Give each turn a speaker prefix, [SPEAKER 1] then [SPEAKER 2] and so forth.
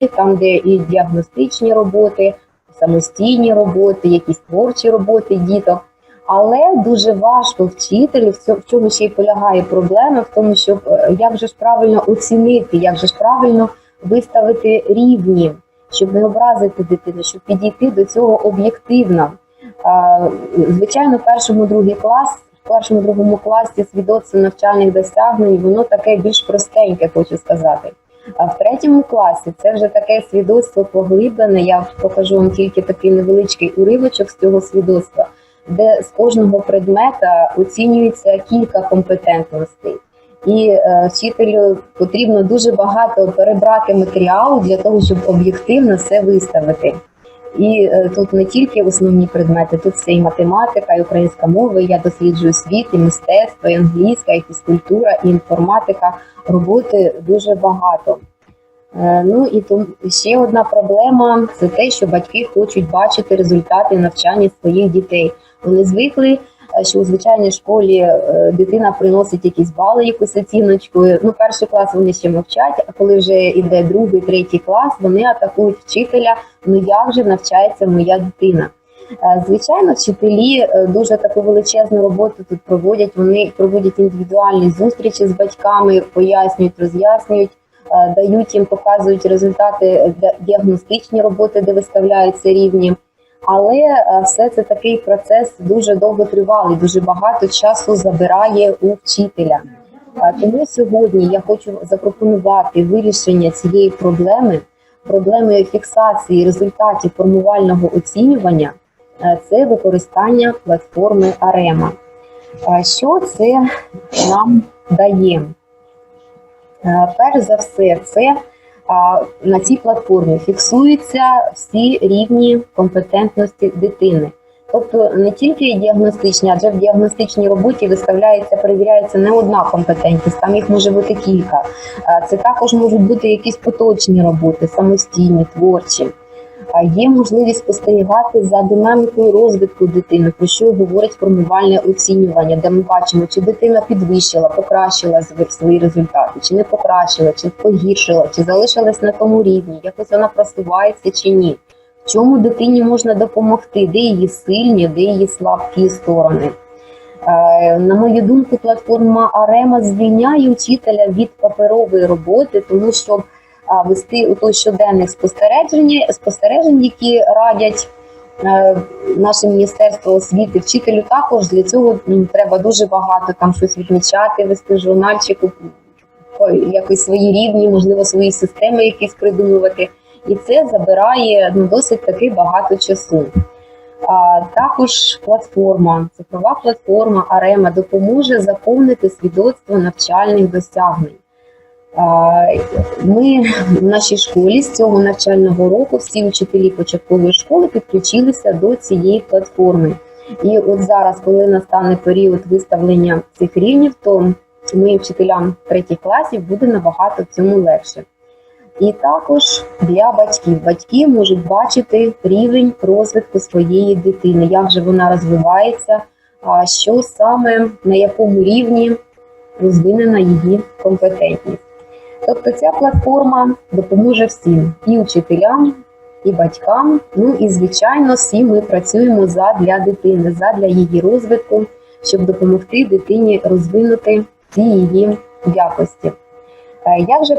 [SPEAKER 1] там, де і діагностичні роботи, самостійні роботи, якісь творчі роботи діток. Але дуже важко вчителю, в чому ще й полягає проблема, в тому, щоб е, як же ж правильно оцінити, як же ж правильно виставити рівні, щоб не образити дитину, щоб підійти до цього об'єктивно. Звичайно, першому другий клас, в першому другому класі свідоцтво навчальних досягнень, воно таке більш простеньке, хочу сказати. А в третьому класі це вже таке свідоцтво поглиблене. Я покажу вам тільки такий невеличкий уривочок з цього свідоцтва, де з кожного предмета оцінюється кілька компетентностей. І е, вчителю потрібно дуже багато перебрати матеріалу для того, щоб об'єктивно все виставити. І е, тут не тільки основні предмети, тут це і математика, і українська мова, я досліджую світ, і мистецтво, і англійська, і фізкультура, і інформатика. Роботи дуже багато. Е, Ну і тут ще одна проблема це те, що батьки хочуть бачити результати навчання своїх дітей. Вони звикли, що у звичайній школі е, дитина приносить якісь бали, якусь оціночку. Ну, перший клас вони ще мовчать, а коли вже йде другий, третій клас, вони атакують вчителя. Ну як же навчається моя дитина? Е, Звичайно, вчителі е, дуже таку величезну роботу тут проводять. Вони проводять індивідуальні зустрічі з батьками, пояснюють, роз'яснюють, е, дають їм, показують результати е, діагностичні роботи, де виставляються рівні. Але е, все це такий процес дуже довготривалий, дуже багато часу забирає у вчителя. Тому сьогодні я хочу запропонувати вирішення цієї проблеми, проблеми фіксації результатів формувального оцінювання е, це використання платформи Арема. Що це нам дає? Е, Перш за все, це на цій платформі фіксуються всі рівні компетентності дитини. Тобто не тільки діагностичні, адже в діагностичній роботі виставляється, перевіряється не одна компетентність, там їх може бути кілька. Це також можуть бути якісь поточні роботи, самостійні, творчі. А Є можливість спостерігати за динамікою розвитку дитини, про що говорить формувальне оцінювання, де ми бачимо, чи дитина підвищила, покращила свої результати, чи не покращила, чи погіршила, чи залишилась на тому рівні, якось вона просувається чи ні. В чому дитині можна допомогти, де її сильні, де її слабкі сторони. Е, На мою думку, платформа Арема звільняє вчителя від паперової роботи, тому що вести у той щоденних спостережень, спостережень, які радять е, наше міністерство освіти. Вчителю також для цього треба дуже багато там щось відмічати, вести журнальчику, якось свої рівні, можливо, свої системи якісь придумувати. І це забирає ну, досить таки багато часу. А також платформа, цифрова платформа Арема допоможе заповнити свідоцтво навчальних досягнень. Ми в нашій школі з цього навчального року всі вчителі початкової школи підключилися до цієї платформи. І от зараз, коли настане період виставлення цих рівнів, то ми вчителям третіх класів буде набагато цьому легше. І також для батьків. Батьки можуть бачити рівень розвитку своєї дитини, як же вона розвивається, що саме на якому рівні розвинена її компетентність. Тобто ця платформа допоможе всім і учителям, і батькам. Ну і звичайно, всі ми працюємо задля дитини, задля її розвитку, щоб допомогти дитині розвинути ці її якості. Е, Як же